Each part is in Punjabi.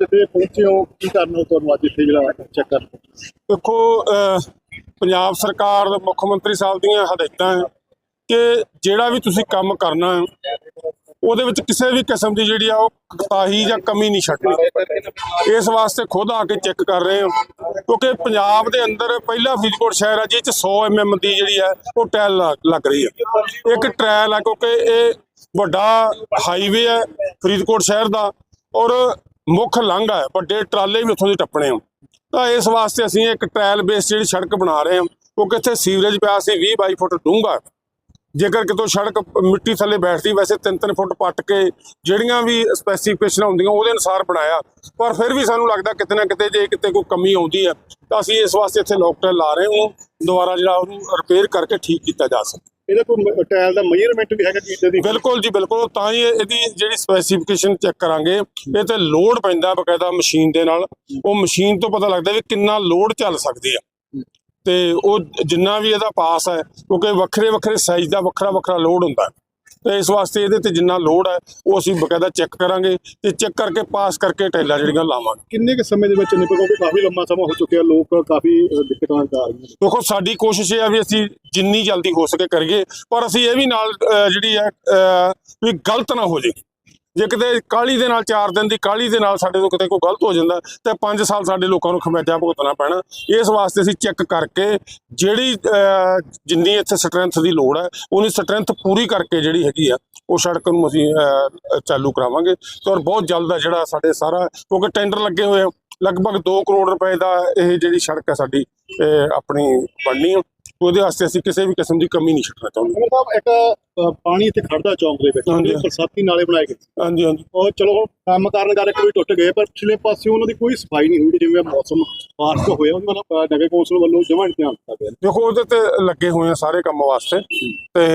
ਇੱਥੇ ਪਹੁੰਚੇ ਹੋ, ਕੀ ਕਰਨਾ ਤੁਹਾਨੂੰ ਅੱਜ ਇੱਥੇ ਜਿਹੜਾ ਚੈੱਕ ਕਰ ਦੇਖੋ ਪੰਜਾਬ ਸਰਕਾਰ, ਮੁੱਖ ਮੰਤਰੀ ਸਾਹਿਬ ਦੀਆਂ ਹਦਾਇਤਾਂ ਹੈ ਕਿ ਜਿਹੜਾ ਵੀ ਤੁਸੀਂ ਕੰਮ ਕਰਨਾ ਉਹਦੇ ਵਿੱਚ ਕਿਸੇ ਵੀ ਕਿਸਮ ਦੀ ਜਿਹੜੀ ਆ ਉਹ ਕਤਾਹੀ ਜਾਂ ਕਮੀ ਨਹੀਂ ਛੱਡਣੀ। ਇਸ ਵਾਸਤੇ ਖੁਦ ਆ ਕੇ ਚੈੱਕ ਕਰ ਰਹੇ ਹਾਂ, ਕਿਉਂਕਿ ਪੰਜਾਬ ਦੇ ਅੰਦਰ ਪਹਿਲਾ ਫਰੀਦਕੋਟ ਸ਼ਹਿਰ ਹੈ ਜਿਹਦੇ ਚ 100 ਐਮਐਮ ਦੀ ਜਿਹੜੀ ਹੈ ਉਹ ਟੈਲ ਲੱਗ ਰਹੀ ਹੈ ਇੱਕ ਟ੍ਰਾਇਲ ਆ, ਕਿਉਂਕਿ ਇਹ ਵੱਡਾ ਹਾਈਵੇ ਹੈ ਫਰੀਦਕੋਟ ਸ਼ਹਿਰ ਦਾ ਔਰ ਮੁੱਖ ਲੰਘ ਹੈ ਵੱਡੇ ਟਰਾਲੇ ਵੀ ਉੱਥੋਂ ਦੇ ਟੱਪਣੇ ਆ। ਤਾਂ ਇਸ ਵਾਸਤੇ ਅਸੀਂ ਇੱਕ ਟ੍ਰਾਇਲ ਬੇਸ ਜਿਹੜੀ ਸੜਕ ਬਣਾ ਰਹੇ ਹਾਂ ਉਹ ਕਿੱਥੇ ਸੀਵਰੇਜ ਪਿਆ ਸੀ 20 22 ਫੁੱਟ ਡੂੰਘਾ। ਜੇਕਰ ਕਿਤੋਂ ਸੜਕ ਮਿੱਟੀ ਥੱਲੇ ਬੈਠਦੀ, ਵੈਸੇ 3-3 ਫੁੱਟ ਪੱਟ ਕੇ ਜਿਹੜੀਆਂ ਵੀ ਸਪੈਸੀਫਿਕੇਸ਼ਨਾਂ ਹੁੰਦੀਆਂ, ਉਹਦੇ ਅਨੁਸਾਰ ਬਣਾਇਆ। ਪਰ ਫਿਰ ਵੀ ਸਾਨੂੰ ਲੱਗਦਾ ਕਿਤੇ ਨਾ ਕਿਤੇ ਜੇ ਕਿਤੇ ਕੋਈ ਕਮੀ ਆਉਂਦੀ ਹੈ ਤਾਂ ਅਸੀਂ ਇਸ ਵਾਸਤੇ ਇੱਥੇ ਲੋਕਟਲ ਲਾ ਰਹੇ ਹਾਂ। ਦੁਬਾਰਾ ਜਿਹੜਾ ਉਹਨੂੰ ਰਿਪੇਅਰ ਕਰਕੇ ਠੀਕ ਕੀਤਾ ਜਾ ਸਕੇ। ਇਹਦਾ ਕੋਈ ਟਾਇਲ ਦਾ ਮੇਜਰਮੈਂਟ ਵੀ ਹੈਗਾ ਕਿ ਇੱਦਾਂ ਦੀ। ਬਿਲਕੁਲ ਜੀ, ਬਿਲਕੁਲ। ਤਾਂ ਹੀ ਇਹਦੀ ਜਿਹੜੀ ਸਪੈਸੀਫਿਕੇਸ਼ਨ ਚੈੱਕ ਕਰਾਂਗੇ, ਇਹ ਤੇ ਲੋਡ ਪੈਂਦਾ ਬਕਾਇਦਾ ਮਸ਼ੀਨ ਦੇ ਨਾਲ। ਉਹ ਮਸ਼ੀਨ ਤੋਂ ਪਤਾ ਲੱਗਦਾ ਵੀ ਕਿੰਨਾ ਲੋਡ ਚੱਲ ਸਕਦੀ ਆ। ਤੇ ਉਹ ਜਿੰਨਾ ਵੀ ਇਹਦਾ ਪਾਸ ਹੈ, ਕਿਉਂਕਿ ਵੱਖਰੇ ਵੱਖਰੇ ਸਾਈਜ਼ ਦਾ ਵੱਖਰਾ ਵੱਖਰਾ ਲੋਡ ਹੁੰਦਾ। ਹੈ। ਤੇ ਇਸ ਵਾਸਤੇ ਇਹਦੇ ਤੇ ਜਿੰਨਾ ਲੋਡ ਹੈ ਉਹ ਅਸੀਂ ਬਕਾਇਦਾ ਚੈੱਕ ਕਰਾਂਗੇ ਤੇ ਚੈੱਕ ਕਰਕੇ ਪਾਸ ਕਰਕੇ ਟੈਲਾਂ ਜਿਹੜੀਆਂ ਲਾਵਾਂਗੇ। ਕਿੰਨੇ ਕੁ ਸਮੇਂ ਦੇ ਵਿੱਚ ਨਿਪਟ ਕਿਉਂਕਿ ਕਾਫੀ ਲੰਮਾ ਸਮਾਂ ਹੋ ਚੁੱਕਿਆ ਲੋਕ ਕਾਫੀ ਦਿੱਕਤਾਂ ਆ ਰਹੀਆਂ ਦੇਖੋ ਸਾਡੀ ਕੋਸ਼ਿਸ਼ ਇਹ ਆ ਵੀ ਅਸੀਂ ਜਿੰਨੀ ਜਲਦੀ ਹੋ ਸਕੇ ਕਰੀਏ ਪਰ ਅਸੀਂ ਇਹ ਵੀ ਨਾਲ ਜਿਹੜੀ ਹੈ ਵੀ ਗਲਤ ਨਾ ਹੋ ਜੇ ਜੇ ਕਿਤੇ ਕਾਲੀ ਦੇ ਨਾਲ 4 ਦਿਨ ਦੀ ਕਾਲੀ ਦੇ ਨਾਲ ਸਾਡੇ ਤੋਂ ਕਿਤੇ ਕੋਈ ਗਲਤ ਹੋ ਜਾਂਦਾ, ਤੇ 5 ਸਾਲ ਸਾਡੇ ਲੋਕਾਂ ਨੂੰ ਖਮਿਆਜਾ ਭੁਗਤਣਾ ਪੈਣਾ। ਇਸ ਵਾਸਤੇ ਅਸੀਂ ਚੈੱਕ ਕਰਕੇ ਜਿਹੜੀ ਜਿੰਨੀ ਇੱਥੇ ਸਟਰੈਂਥ ਦੀ ਲੋੜ ਹੈ, ਉਹਨੀ ਸਟਰੈਂਥ ਪੂਰੀ ਕਰਕੇ ਜਿਹੜੀ ਹੈਗੀ ਆ, ਉਹ ਸੜਕ ਨੂੰ ਅਸੀਂ ਚਾਲੂ ਕਰਾਵਾਂਗੇ। ਤੇ ਔਰ ਬਹੁਤ ਜਲਦ ਆ ਜਿਹੜਾ ਸਾਡੇ ਸਾਰਾ, ਕਿਉਂਕਿ ਟੈਂਡਰ ਲੱਗੇ ਹੋਏ ਆ, ਲਗਭਗ 2 ਕਰੋੜ ਰੁਪਏ ਦਾ ਇਹ ਜਿਹੜੀ ਸੜਕ ਹੈ ਸਾਡੀ ਆਪਣੀ ਬਣਨੀ ਆ। ਉਹਦੇ ਵਾਸਤੇ ਅਸੀਂ ਕਿਸੇ ਵੀ ਕਿਸਮ ਦੀ ਕਮੀ ਨਹੀਂ ਛੱਡਣਾ ਚਾਹੁੰਦੇ। ਅਮਰ ਸਾਹਿਬ ਇੱਕ ਪਾਣੀ ਇੱਥੇ ਖੜਦਾ ਚੌਂਕ ਦੇ ਵਿੱਚ। ਹਾਂਜੀ। ਬਰਸਾਤੀ ਨਾਲੇ ਬਣਾਏ ਗਏ। ਹਾਂਜੀ ਹਾਂਜੀ। ਉਹ ਚਲੋ ਕੰਮ ਕਰਨ ਕਰਕੇ ਵੀ ਟੁੱਟ ਗਏ ਪਰ ਪਿਛਲੇ ਪਾਸੇ ਉਹਨਾਂ ਦੀ ਕੋਈ ਸਫ਼ਾਈ ਨਹੀਂ ਹੋਈ ਜਿਵੇਂ ਮੌਸਮ ਬਾਰਿਸ਼ ਹੋਇਆ ਉਹਦੇ ਵੱਲੋਂ ਨਗਰ ਕੌਂਸਲ ਵੱਲੋਂ ਜਮਾਂ ਧਿਆਨ ਦਿੱਤਾ ਗਿਆ। ਦੇਖੋ ਉਹਦੇ ਤੇ ਲੱਗੇ ਹੋਏ ਆ ਸਾਰੇ ਕੰਮ ਵਾਸਤੇ। ਤੇ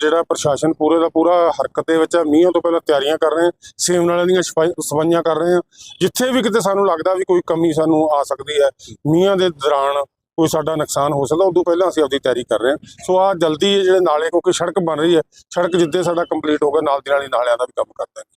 ਜਿਹੜਾ ਪ੍ਰਸ਼ਾਸਨ ਪੂਰੇ ਦਾ ਪੂਰਾ ਹਰਕਤ ਦੇ ਵਿੱਚ ਆ ਮੀਂਹਾਂ ਤੋਂ ਪਹਿਲਾਂ ਤਿਆਰੀਆਂ ਕਰ ਰਹੇ ਆ ਸੇਮ ਨਾਲਿਆਂ ਦੀਆਂ ਸਫਾਈ- ਸਫਾਈਆਂ ਕਰ ਰਹੇ ਆ। ਜਿੱਥੇ ਵੀ ਕਿਤੇ ਸਾਨੂੰ ਲੱਗਦਾ ਵੀ ਕੋਈ ਕਮੀ ਸਾਨੂੰ ਆ ਸਕਦੀ ਹੈ ਮੀਂਹਾਂ ਦੇ ਦੌਰਾਨ ਕੋਈ ਸਾਡਾ ਨੁਕਸਾਨ ਹੋ ਸਕਦਾ, ਉਦੋਂ ਪਹਿਲਾਂ ਅਸੀਂ ਆਪਦੀ ਤਿਆਰੀ ਕਰ ਰਹੇ ਹਾਂ। ਸੋ ਆ ਜਲਦੀ ਇਹ ਜਿਹੜੇ ਨਾਲੇ, ਕਿਉਂਕਿ ਸੜਕ ਬਣ ਰਹੀ ਹੈ, ਸੜਕ ਜਿੱਦੇ ਸਾਡਾ ਕੰਪਲੀਟ ਹੋਗਾ ਨਾਲ ਦੀ ਨਾਲ ਹੀ ਨਾਲਿਆਂ ਦਾ ਵੀ ਕੰਮ ਕਰਦੇ ਹਾਂ।